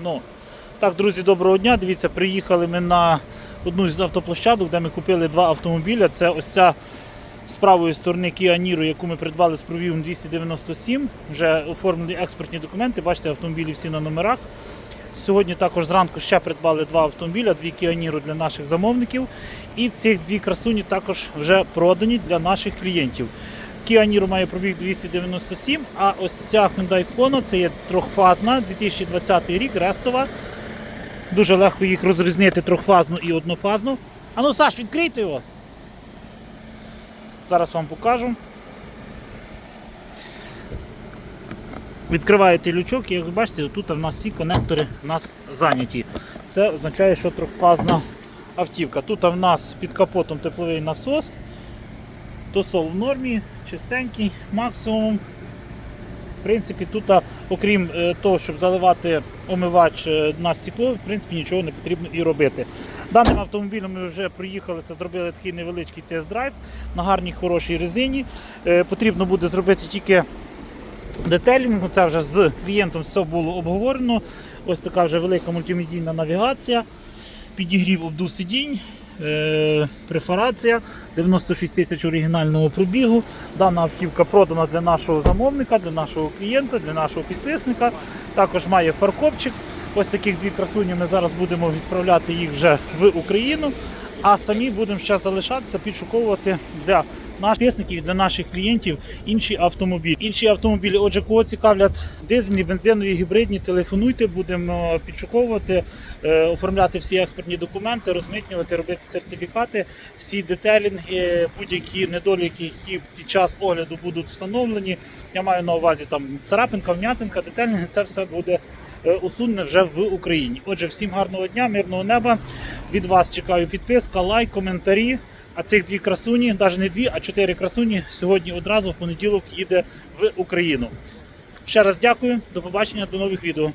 Ну, так, друзі, доброго дня. Дивіться, приїхали ми на одну з автоплощадок, де ми купили два автомобіля. Це ось ця з правої сторони Kia Niro, яку ми придбали з пробігом 297. Вже оформлені експортні документи. Бачите, автомобілі всі на номерах. Сьогодні також зранку ще придбали два автомобіля, дві Kia Niro для наших замовників. І цих дві красуні також вже продані для наших клієнтів. Kia Niro має пробіг 297, а ось ця Hyundai Kona це є трьохфазна, 2020 рік, рестова. Дуже легко їх розрізнити трьохфазну і однофазну. А ну, Саш, відкрийте його. Зараз вам покажу. Відкриваєте лючок і як ви бачите, тут в нас всі конектори у нас зайняті. Це означає, що трьохфазна автівка. Тут в нас під капотом тепловий насос. Тосол в нормі, чистенький, максимум. В принципі, тут, окрім е, того, щоб заливати омивач е, на стекло, в принципі, нічого не потрібно і робити. Даним автомобілем ми вже приїхалися, зробили такий невеличкий тест-драйв на гарній хорошій резині. Е, Потрібно буде зробити тільки детелінг. Це вже з клієнтом все було обговорено. Ось така вже велика мультимедійна навігація, підігрів обдув сидінь. Е, Префарація 96 тисяч оригінального пробігу. Дана автівка продана для нашого замовника, для нашого клієнта, для нашого підписника. Також має фаркопчик. Ось таких дві красуні ми зараз будемо відправляти їх вже в Україну. А самі будемо ще залишатися, підшуковувати для наших підписників, для наших клієнтів інші автомобілі. Інші автомобілі, отже, кого цікавлять дизельні, бензинові, гібридні, телефонуйте, будемо підшуковувати, е, оформляти всі експортні документи, розмитнювати, робити сертифікати, всі детелінги, будь-які недоліки, які під час огляду будуть встановлені. Я маю на увазі там царапинка, вм'ятинка, детелінги, це все буде е, усунене вже в Україні. Отже, всім гарного дня, мирного неба. Від вас чекаю підписка, лайк, коментарі. А цих дві красуні, навіть не дві, а чотири красуні сьогодні одразу в понеділок їде в Україну. Ще раз дякую, до побачення, до нових відео.